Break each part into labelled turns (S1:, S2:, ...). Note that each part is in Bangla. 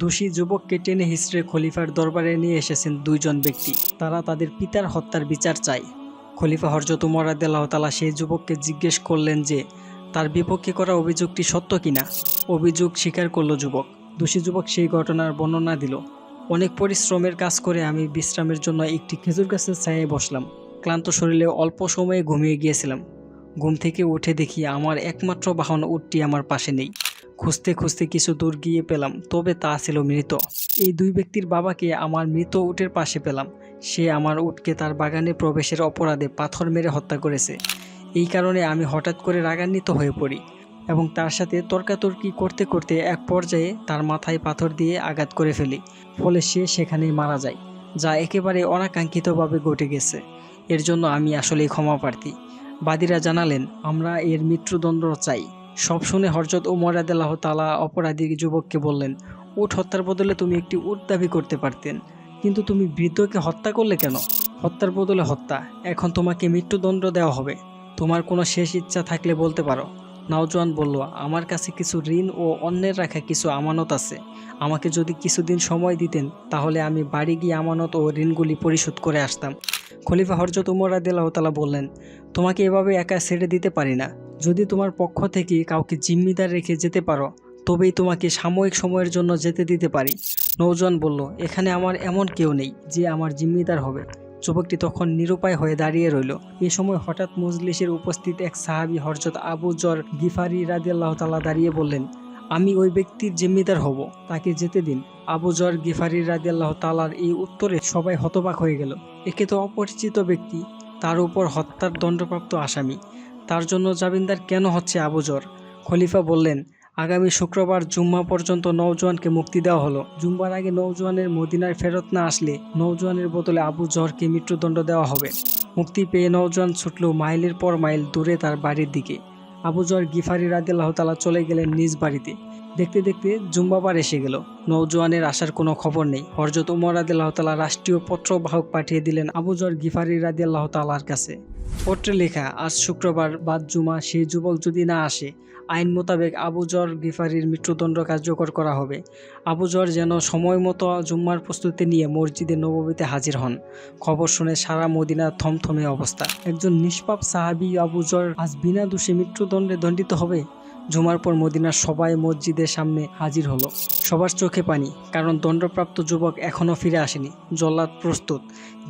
S1: দোষী যুবককে টেনে হিসড়ে খলিফার দরবারে নিয়ে এসেছেন দুইজন ব্যক্তি। তারা তাদের পিতার হত্যার বিচার চায়। খলিফা হরজত উমর রাদিয়াল্লাহ তালা সেই যুবককে জিজ্ঞেস করলেন যে, তার বিপক্ষে করা অভিযোগটি সত্য কিনা? অভিযোগ স্বীকার করল যুবক। দোষী যুবক সেই ঘটনার বর্ণনা দিল, অনেক পরিশ্রমের কাজ করে আমি বিশ্রামের জন্য একটি খেজুর গাছের ছায়ায় বসলাম। ক্লান্ত শরীরে অল্প সময়ে ঘুমিয়ে গিয়েছিলাম। ঘুম থেকে উঠে দেখি আমার একমাত্র বাহন উটটি আমার পাশে নেই। খুঁজতে খুঁজতে কিছু দূর গিয়ে পেলাম, তবে তা ছিল মৃত। এই দুই ব্যক্তির বাবাকে আমার মৃত উটের পাশে পেলাম। সে আমার উটকে তার বাগানে প্রবেশের অপরাধে পাথর মেরে হত্যা করেছে। এই কারণে আমি হঠাৎ করে রাগান্বিত হয়ে পড়ি এবং তার সাথে তর্কাতর্কি করতে করতে এক পর্যায়ে তার মাথায় পাথর দিয়ে আঘাত করে ফেলি, ফলে সে সেখানেই মারা যায়, যা একেবারে অনাকাঙ্ক্ষিতভাবে ঘটে গেছে। এর জন্য আমি আসলেই ক্ষমা প্রার্থী। বাদীরা জানালেন, আমরা এর মৃত্যুদণ্ড চাই। সব শুনে হরজত উমর আদাল্লাহ তালা অপরাধী যুবককে বললেন উট হত্যার বদলে তুমি একটি উট দাবি করতে পারতেন। কিন্তু তুমি বৃদ্ধকে হত্যা করলে কেন? হত্যার বদলে হত্যা। এখন তোমাকে মৃত্যুদণ্ড দেওয়া হবে। তোমার কোনো শেষ ইচ্ছা থাকলে বলতে পারো। নওজোয়ান বলল, আমার কাছে কিছু ঋণ ও অন্যের রাখা কিছু আমানত আছে। আমাকে যদি কিছুদিন সময় দিতেন, তাহলে আমি বাড়ি গিয়ে আমানত ও ঋণগুলি পরিশোধ করে আসতাম। খলিফা হরজত উমর আদিল্লাহ তালা বললেন, তোমাকে এভাবে একা ছেড়ে দিতে পারি না। যদি তোমার পক্ষ থেকে কাউকে জিম্মিদার রেখে যেতে পারো, তবেই তোমাকে সাময়িক সময়ের জন্য যেতে দিতে পারি। নৌজন বলল, এখানে আমার এমন কেউ নেই যে আমার জিম্মিদার হবে। যুবকটি তখন নিরুপায় হয়ে দাঁড়িয়ে রইল। এ সময় হঠাৎ মজলিসের উপস্থিত এক সাহাবী হরজত আবু জর গিফারি রাদিয়াল্লাহ তালা দাঁড়িয়ে বললেন, আমি ওই ব্যক্তির জিম্মিদার হব, তাকে যেতে দিন। আবু জর গিফারি রাদিয়াল্লাহ তালার এই উত্তরে সবাই হতবাক হয়ে গেল। একে তো অপরিচিত ব্যক্তি, তার উপর হত্যার দণ্ডপ্রাপ্ত আসামি। তার জন্য জামিনদার কেন হচ্ছে আবুজর? খলিফা বললেন, আগামী শুক্রবার জুম্মা পর্যন্ত নৌজওয়ানকে মুক্তি দেওয়া হলো। জুম্মার আগে নৌজওয়ানের মদিনায় ফেরত না আসলে নৌজওয়ানের বদলে আবু জহরকে মৃত্যুদণ্ড দেওয়া হবে। মুক্তি পেয়ে নৌজওয়ান ছুটল মাইলের পর মাইল দূরে তার বাড়ির দিকে। আবু জহর গিফারি রাদিল্লাহ তালা চলে গেলেন নিজ বাড়িতে। দেখতে দেখতে জুম্বাবার এসে গেল। নৌজোয়ানের আসার কোনো খবর নেই। হরজত উমর রাদিল্লাহ তালা রাষ্ট্রীয় পত্রবাহক পাঠিয়ে দিলেন আবু জর গিফারি রাদিয়াল্লাহ তালার কাছে। পত্রে লেখা, আজ শুক্রবার বাদ জুমা, সেই যুবক যদি না আসে, আইন মোতাবেক আবু জর গিফারির মৃত্যুদণ্ড কার্যকর করা হবে। আবু জর যেন সময় মতো জুম্মার প্রস্তুতি নিয়ে মসজিদে নববীতে হাজির হন। খবর শুনে সারা মদিনা থমথমে অবস্থা। একজন নিষ্পাপ সাহাবি আবু জর আজ বিনা দোষে মৃত্যুদণ্ডে দণ্ডিত হবে? জুমার পর মদিনার সবাই মসজিদের সামনে হাজির হলো। সবার চোখে পানি, কারণ দণ্ডপ্রাপ্ত যুবক এখনও ফিরে আসেনি। জল্লাদ প্রস্তুত।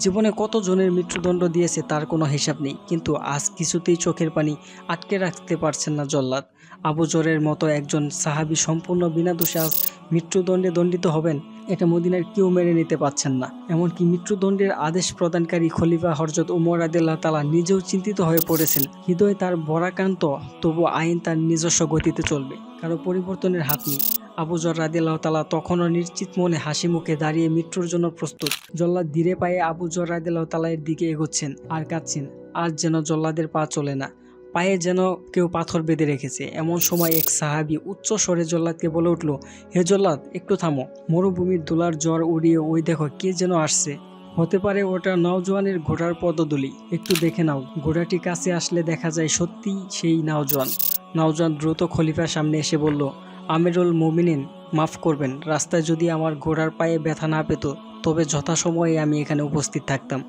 S1: জীবনে কত জনের মৃত্যুদণ্ড দিয়েছে তার কোনো হিসাব নেই, কিন্তু আজ কিছুতেই চোখের পানি আটকে রাখতে পারছেন না জল্লাদ। আবু জরের মতো একজন সাহাবি সম্পূর্ণ বিনা দোষে আজ মৃত্যুদণ্ডে দণ্ডিত হবেন? এটা মদিনার কেউ মেনে নিতে পারছেন না। এমনকি মৃত্যুদণ্ডের আদেশ প্রদানকারী খলিফা হরজত উমর আদিল্লাহ তালা নিজেও চিন্তিত হয়ে পড়েছেন। হৃদয় তার বরাকান্ত, তবু আইন তার নিজস্ব গতিতে চলবে। কারও পরিবর্তনের হাত নেই। আবু জর রাদিল্লাহ তালা তখনও নিশ্চিত মনে হাসি মুখে দাঁড়িয়ে মৃত্যুর জন্য প্রস্তুত। জল্লাদ ধীরে পায়ে আবু জর রাদিল্লাহ তালার দিকে এগোচ্ছেন, আর কাঁদছেন আজ যেন জল্লাদের পা চলে না। পায়ে যেন কেউ পাথর বেঁধে রেখেছে। এমন সময় এক সাহাবি উচ্চ স্বরে জল্লাদকে বলে উঠল, হে জল্লাদ, একটু থামো। মরুভূমির দোলার জ্বর উড়িয়ে ওই দেখো কে যেন আসছে। হতে পারে ওটা নওজোয়ানের ঘোড়ার পদদলি একটু দেখে নাও। ঘোড়াটি কাছে আসলে দেখা যায় সত্যি সেই নওজোয়ান। নওজোয়ান দ্রুত খলিফার সামনে এসে বলল, আমিরুল মোমিনিন, মাফ করবেন। রাস্তায় যদি আমার ঘোড়ার পায়ে ব্যথা না পেত, তবে যথাসময়ে আমি এখানে উপস্থিত থাকতাম।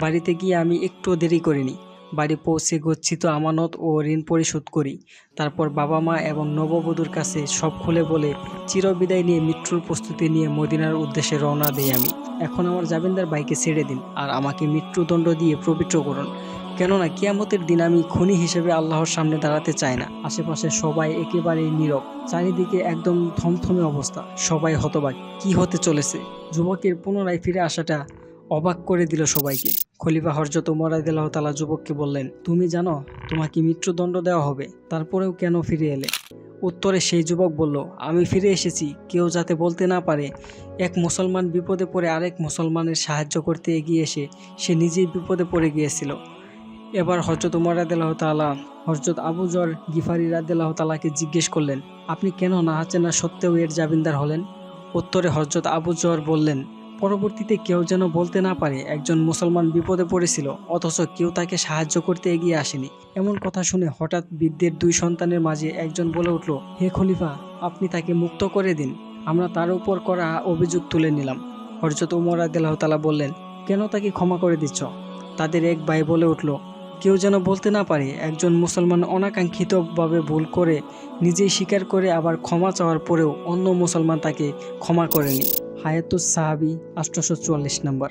S1: বাড়িতে গিয়ে আমি একটু দেরি করিনি। বাড়ি পৌঁছে গচ্ছিত আমানত ও ঋণ পরিশোধ করি। তারপর বাবা মা এবং নববধূর কাছে সব খুলে বলে, চিরবিদায় নিয়ে মৃত্যুর প্রস্তুতি নিয়ে মদিনার উদ্দেশ্যে রওনা দিই আমি। এখন আমার জামিনদার বাইকে ছেড়ে দিন আর আমাকে মৃত্যুদণ্ড দিয়ে পবিত্র করুন। কেননা কিয়ামতের দিন আমি খুনি হিসেবে আল্লাহর সামনে দাঁড়াতে চাই না। আশেপাশে সবাই একেবারেই নীরব। চারিদিকে একদম থমথমে অবস্থা। সবাই হতবাক। কি হতে চলেছে? যুবকের পুনরায় ফিরে আসাটা অবাক করে দিল সবাইকে। খলিফা হরজত উমর আদিল্লাহ তালা যুবককে বললেন, তুমি জানো তোমাকে মৃত্যুদণ্ড দেওয়া হবে? তারপরেও কেন ফিরে এলে? উত্তরে সেই যুবক বলল, আমি ফিরে এসেছি, কেউ যাতে বলতে না পারে। এক মুসলমান বিপদে পড়ে আরেক মুসলমানের সাহায্য করতে এগিয়ে এসে সে নিজেই বিপদে পড়ে গিয়েছিল। এবার হজরত উমর রাদিল্লাহ তালা হজরত আবু জর গিফারি রাদিল্লাহ তালাকে জিজ্ঞেস করলেন, আপনি কেন না না সত্ত্বেও এর জামিনদার হলেন? উত্তরে হজরত আবু জর বললেন পরবর্তীতে কেউ যেন বলতে না পারে একজন মুসলমান বিপদে পড়েছিল, অথচ কেউ তাকে সাহায্য করতে এগিয়ে আসেনি। এমন কথা শুনে হঠাৎ বৃদ্ধের দুই সন্তানের মাঝে একজন বলে উঠল, হে খলিফা, আপনি তাকে মুক্ত করে দিন। আমরা তার উপর করা অভিযোগ তুলে নিলাম। হরজত উমর আদিল্লাহ তালা বললেন, কেন তাকে ক্ষমা করে দিচ্ছ? তাদের এক ভাই বলে উঠল, কেউ যেন বলতে না পারে একজন মুসলমান অনাকাঙ্ক্ষিতভাবে ভুল করে নিজেই স্বীকার করে আবার ক্ষমা চাওয়ার পরেও অন্য মুসলমান তাকে ক্ষমা করেনি। হায়াতুস সাহাবি আষ্টশো চুয়াল্লিশ নম্বর।